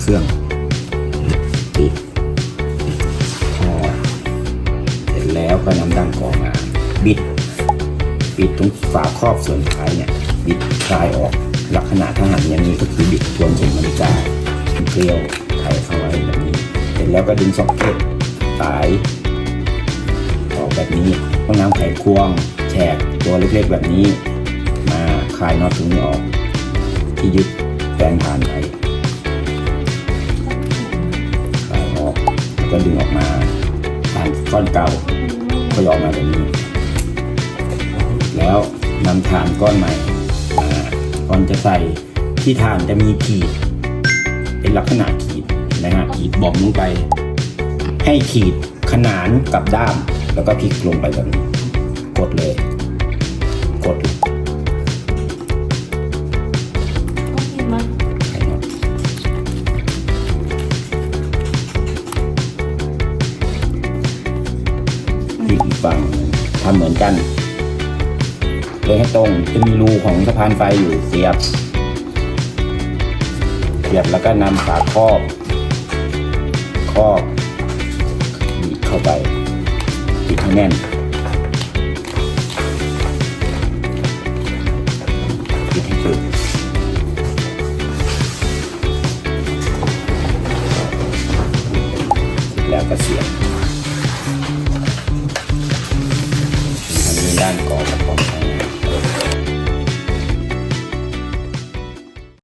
เครื่องปิดทอดเสร็จแล้วก็นำดั้งกองมา บิดปิดตรงฝาครอบส่วนท้ายเนี่ย บิดคลายออกลักษณะถ้าหันอย่างนี้ก็คือบิดทวนเข็มนาฬิกาเกลียวไขเข้าไว้แบบนี้ เสร็จแล้วก็ดึงซ็อกเก็ตสายออกแบบนี้ห้องน้ำไขควงแฉกตัวเล็กๆแบบนี้ มาคลายน็อตตรงนี้ออก ที่ยึดแปลงผ่านไป ก็ดึงออกมาผ่านก้อนเก่าก็ออกมาแบบนี้ แล้วนำฐานก้อนใหม่ก่อนจะใส่ที่ฐานจะมีขีด เป็นลักษณะขีดนะฮะขีดบอมลงไป ให้ขีดขนานกับด้าม แล้วก็พลิกลงไปแบบนี้ กดเลย กด อีกฝั่งทำเหมือนกันเลยให้ตรงจะมีรูของสะพานไฟอยู่เสียบ เสียบแล้วก็นำฝาครอบครอบบีบเข้าไปปิดให้แน่นปิดให้สุดแล้วก็เสียบ